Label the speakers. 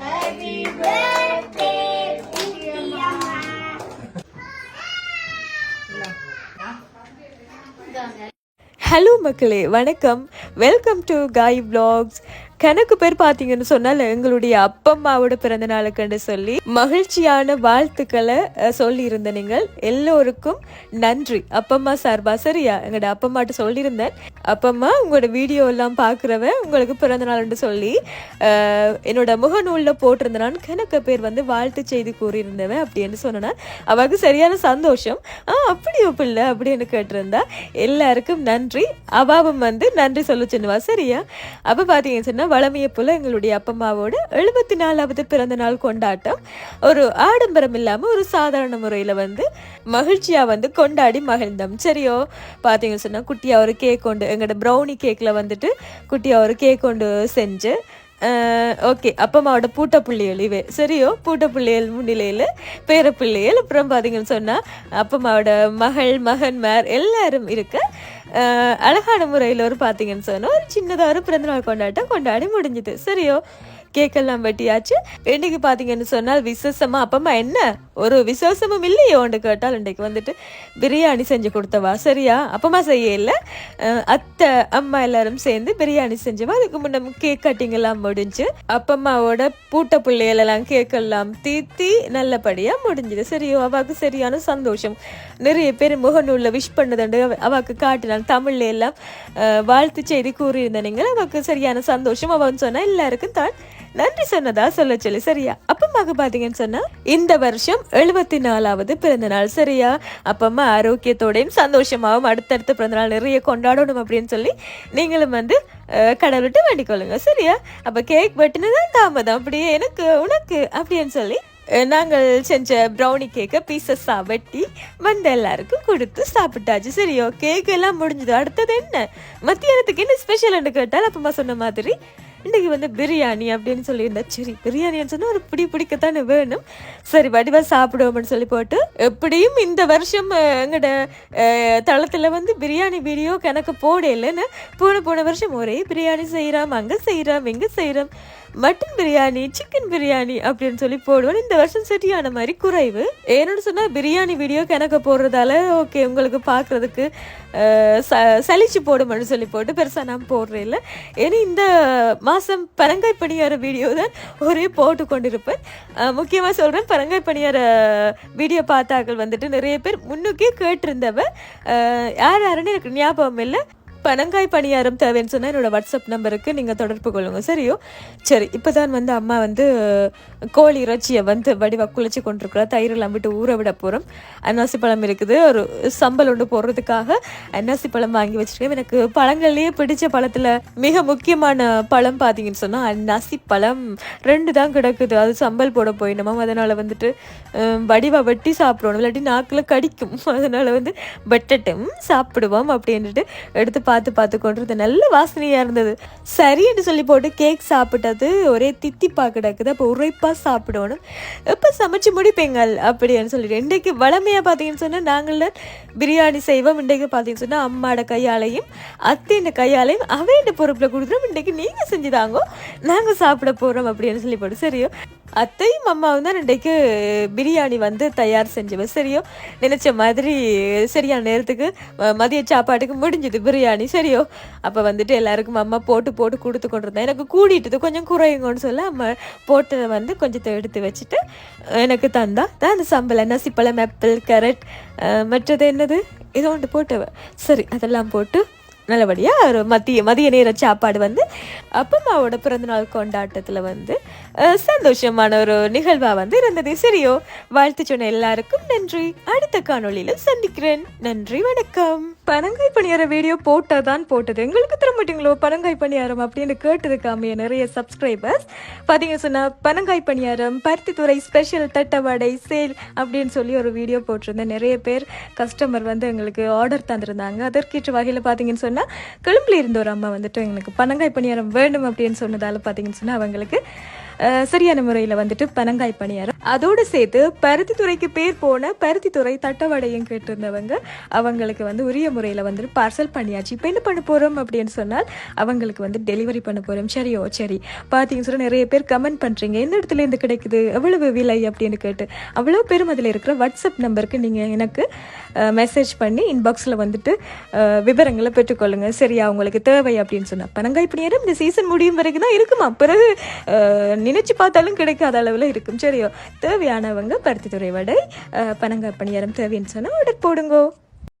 Speaker 1: Happy birthday, Priya.
Speaker 2: Hello மக்களே வணக்கம் welcome to காய் vlogs கணக்கு பேர் பார்த்தீங்கன்னு சொன்னால் எங்களுடைய அப்பம்மாவோட பிறந்த நாளுக்குன்னு சொல்லி மகிழ்ச்சியான வாழ்த்துக்களை அஹ், சொல்லியிருந்த நீங்கள் எல்லோருக்கும் நன்றி. அப்பம்மா சார்பா? சரியா? எங்களோட அப்பம்மாட்ட சொல்லியிருந்தேன். அப்பம்மா உங்களோட வீடியோ எல்லாம் பாக்குறவன் உங்களுக்கு பிறந்த நாள்னு சொல்லி அஹ், என்னோட முகநூலில் போட்டிருந்தான் கணக்கு பேர் வந்து வாழ்த்து செய்தி கூறியிருந்தவன் அப்படின்னு சொன்னனா அவருக்கு சரியான சந்தோஷம். ஆ அப்படியோ பிள்ளை அப்படின்னு கேட்டிருந்தா எல்லாருக்கும் நன்றி. அபாபம் வந்து நன்றி சொல்லுச்சுன்னுவா. சரியா? அப்போ பார்த்தீங்கன்னு சொன்னா வளமையை போல எங்களுடைய அப்பம்மாவோட எழுபத்தி நாலாவது பிறந்த நாள் கொண்டாட்டம். ஒரு ஆடம்பரம் இல்லாமல் ஒரு சாதாரண முறையில் வந்து மகிழ்ச்சியாக வந்து கொண்டாடி மகிழ்ந்தோம். சரியோ பார்த்தீங்கன்னு சொன்னால் குட்டியாக ஒரு கேக் கொண்டு எங்களோட ப்ரௌனி கேக்கில் வந்துட்டு குட்டியாக ஒரு கேக் கொண்டு செஞ்சு ஓகே அப்பம்மாவோட பூட்ட பிள்ளைகள் இவே சரியோ பூட்ட பிள்ளைகள் முன்னிலையில் பேர பிள்ளைகள் அப்புறம் பார்த்தீங்கன்னு சொன்னால் அப்பம்மாவோட மகள் மகன்மார் எல்லாரும் இருக்க அழகான முறையில் ஒரு பார்த்தீங்கன்னு சொன்னால் ஒரு சின்னதாக ஒரு பிறந்தநாள் கொண்டாட்டம் கொண்டாடி முடிஞ்சுது. சரியோ? கேக்கெல்லாம் வெட்டியாச்சு. இன்னைக்கு பார்த்தீங்கன்னு சொன்னால் விசேஷமா அப்பம்மா என்ன? ஒரு விசேஷமும் இல்லையோன்னு கேட்டால் இன்றைக்கு வந்துட்டு பிரியாணி செஞ்சு கொடுத்தவா? சரியா? அப்பம்மா செய்ய இல்லை அத்தை அம்மா எல்லாரும் சேர்ந்து பிரியாணி செஞ்சவா அதுக்கு முன்னே கேக் கட்டிங் எல்லாம் முடிஞ்சு அப்பம்மாவோட பூட்ட பிள்ளைகள் எல்லாம் கேக் எல்லாம் தீத்தி நல்லபடியாக முடிஞ்சுது. சரியோ அவாக்கு சரியான சந்தோஷம். நிறைய பேர் முகநூலில் விஷ் பண்ணதுண்டு. அவாக்கு காட்டினான் தமிழ்ல எல்லாம் வாழ்த்து செய்தி கூறியிருந்தனீங்க நீங்கள். அவாக்கு சரியான சந்தோஷம். அவன் சொன்னால் எல்லாருக்கும் தான் நன்றி சொன்னதா சொல்ல சொல்லி சரியா? அப்பம்மாக்கு பாத்தீங்கன்னு சொன்னா இந்த வருஷம் எழுபத்தி நாலாவது பிறந்த நாள் சரியா அப்பம்மா ஆரோக்கியத்தோடையும் சந்தோஷமாகவும் அடுத்தடுத்த பிறந்த நாள் நிறைய கொண்டாடணும் அப்படின்னு சொல்லி நீங்களும் வந்து கடவுள்கிட்ட வேண்டிக் கொள்ளுங்க சரியா? அப்ப கேக் வெட்டினதான் தாமதம் அப்படியே எனக்கு உனக்கு அப்படின்னு சொல்லி நாங்கள் செஞ்ச ப்ரௌனி கேக்கை பீசஸாக வெட்டி வந்த எல்லாருக்கும் கொடுத்து சாப்பிட்டாச்சு சரியோ? கேக் எல்லாம் முடிஞ்சது அடுத்தது என்ன? மத்தியானத்துக்கு என்ன ஸ்பெஷல்னு கேட்டால் அப்பமா சொன்ன மாதிரி இன்றைக்கி வந்து பிரியாணி அப்படின்னு சொல்லியிருந்தேன் சரி பிரியாணின்னு சொன்னால் ஒரு பிடி பிடிக்கத்தானே வேணும். சரி வடிவா சாப்பிடுவோம்னு சொல்லி போட்டு எப்படியும் இந்த வருஷம் எங்களோட தளத்தில் வந்து பிரியாணி வீடியோ கணக்கு போடலைன்னு போன போன வருஷம் ஒரே பிரியாணி செய்கிறோம் அங்கே செய்கிறோம் இங்கே செய்கிறோம் மட்டன் பிரியாணி சிக்கன் பிரியாணி அப்படின்னு சொல்லி போடுவேன் இந்த வருஷம் சரியான மாதிரி குறைவு. ஏன்னு சொன்னால் பிரியாணி வீடியோ கணக்க போடுறதால ஓகே உங்களுக்கு பார்க்குறதுக்கு சலிச்சு போடுமென்னு சொல்லி போட்டு பெருசாக நான் போடுறேன் இல்லை. ஏன்னா இந்த மாதம் பரங்காய் பணியார வீடியோ தான் ஒரே போட்டு கொண்டிருப்பேன். முக்கியமாக சொல்கிறேன் பரங்காய் பணியார வீடியோ பார்த்தாக்கள் வந்துட்டு நிறைய பேர் முன்னுக்கே கேட்டிருந்தவ யார் யாருன்னு எனக்கு ஞாபகம் இல்லை. பனங்காய் பணியாரம் தேவைன்னு சொன்னால் என்னோடய வாட்ஸ்அப் நம்பருக்கு நீங்கள் தொடர்பு கொள்ளுங்கள் சரியோ? சரி இப்போ தான் வந்து அம்மா வந்து கோழி இறைச்சியை வந்து வடிவாக குளிச்சு கொண்டிருக்கிறா. தயிரெல்லாம் விட்டு ஊற விட போகிறோம் அன்னாசி பழம் இருக்குது. ஒரு சம்பல் ஒன்று போடுறதுக்காக அன்னாசி பழம் வாங்கி வச்சிருக்கேன். எனக்கு பழங்கள்லேயே பிடிச்ச பழத்தில் மிக முக்கியமான பழம் பார்த்தீங்கன்னு சொன்னால் அன்னாசி பழம். ரெண்டு தான் கிடக்குது. அது சம்பல் போட போயிடணுமா? அதனால் வந்துட்டு வடிவாக வெட்டி சாப்பிடணும். இல்லாட்டி நாக்கில் கடிக்கும். அதனால் வந்து வெட்டட்டும் சாப்பிடுவோம் அப்படின்ட்டு எடுத்து பார்த்து பார்த்து கொண்டிருந்தது நல்ல வாசனையாக இருந்தது. சரின்னு சொல்லி போட்டு கேக் சாப்பிட்டது ஒரே தித்தி பார்க்கடாக்குது அப்போ உரைப்பாக சாப்பிடணும். எப்போ சமைச்சு முடிப்பீங்கள்? அப்படின்னு சொல்லிட்டு. இன்றைக்கு வளமையாக பார்த்தீங்கன்னு சொன்னால் நாங்கள் பிரியாணி செய்வோம். இன்றைக்கு பார்த்தீங்கன்னு சொன்னால் அம்மாட கையாலையும் அத்தையின் கையாலையும் அவையோட பொறுப்பில் கொடுக்குறோம். இன்றைக்கு நீங்கள் செஞ்சுதாங்கோ நாங்கள் சாப்பிட போகிறோம் அப்படின்னு சொல்லி போட்டு. சரியோ? அத்தையும் அம்மாவும் தான் இன்றைக்கு பிரியாணி வந்து தயார் செஞ்சவன் சரியோ? நினச்ச மாதிரி சரியான நேரத்துக்கு மதிய சாப்பாட்டுக்கு முடிஞ்சது பிரியாணி. சரியோ? அப்போ வந்துட்டு எல்லாருக்கும் அம்மா போட்டு போட்டு கொடுத்து கொண்டிருந்தேன் எனக்கு கூடிட்டது. கொஞ்சம் குறையுங்கன்னு சொல்ல அம்மா போட்டதை வந்து கொஞ்சத்தை எடுத்து வச்சுட்டு எனக்கு தந்தா. தான் அந்த சம்பளம் நசிப்பழம் ஆப்பிள் கேரட் மற்றது என்னது? ஏதோ ஒன்று போட்டவ. சரி அதெல்லாம் போட்டு நல்லபடியாக ஒரு மதிய மதிய நேர சாப்பாடு வந்து அப்பம்மாவோட பிறந்தநாள் கொண்டாட்டத்தில் வந்து சந்தோஷமான ஒரு நிகழ்வாக வந்து இருந்தது. சரியோ வாழ்த்து சொன்ன எல்லாருக்கும் நன்றி. அடுத்த காணொளியில சந்திக்கிறேன். நன்றி வணக்கம். பனங்காய் பணியார வீடியோ போட்டால் தான் போட்டது. எங்களுக்கு தர மாட்டீங்களோ பனங்காய் பணியாரம் அப்படின்னு கேட்டிருக்காமே நிறைய சப்ஸ்கிரைபர்ஸ் பார்த்தீங்க சொன்னால் பனங்காய் பணியாரம் பருத்தித்துறை ஸ்பெஷல் தட்டவடை சேல் அப்படின்னு சொல்லி ஒரு வீடியோ போட்டிருந்தேன். நிறைய பேர் கஸ்டமர் வந்து எங்களுக்கு ஆர்டர் தந்திருந்தாங்க. அதற்கேற்ற வகையில் பார்த்தீங்கன்னு சொன்னால் கொழும்புல இருந்த ஒரு அம்மா வந்துட்டு எங்களுக்கு பனங்காய் பணியாரம் வேணும் அப்படின்னு சொன்னதால் பார்த்தீங்கன்னு சொன்னால் அவங்களுக்கு சரியான முறையில் வந்துட்டு பனங்காய் பணியாரம். அதோடு சேர்த்து பருத்தித்துறைக்கு பேர் போன பருத்தித்துறை தட்டவடையும் கேட்டிருந்தவங்க அவங்களுக்கு வந்து உரிய முறையில் வந்துட்டு பார்சல் பண்ணியாச்சு. இப்போ என்ன பண்ண போகிறோம் அப்படின்னு சொன்னால் அவங்களுக்கு வந்து டெலிவரி பண்ண போகிறோம் சரியோ சரி. பார்த்தீங்கன்னு சொன்னால் நிறைய பேர் கமெண்ட் பண்ணுறீங்க எந்த இடத்துல இருந்து கிடைக்குது? எவ்வளவு விலை அப்படின்னு கேட்டு. அவ்வளோ பேரும் அதில் இருக்கிற வாட்ஸ்அப் நம்பருக்கு நீங்கள் எனக்கு மெசேஜ் பண்ணி இன்பாக்ஸில் வந்துட்டு விவரங்களை பெற்றுக்கொள்ளுங்கள் சரியா? உங்களுக்கு தேவை அப்படின்னு சொன்னால் பனங்காய் பணியாரம் இந்த சீசன் முடியும் வரைக்கும் தான் இருக்குமா? பிறகு நினைச்சு பார்த்தாலும் கிடைக்காத அளவில் இருக்கும். சரியோ? தேவையானவங்க பருத்தித்துறை வடை பனங்காய் பணியாரம் தேவைன்னு சொன்னால் ஆர்டர் போடுங்கோ.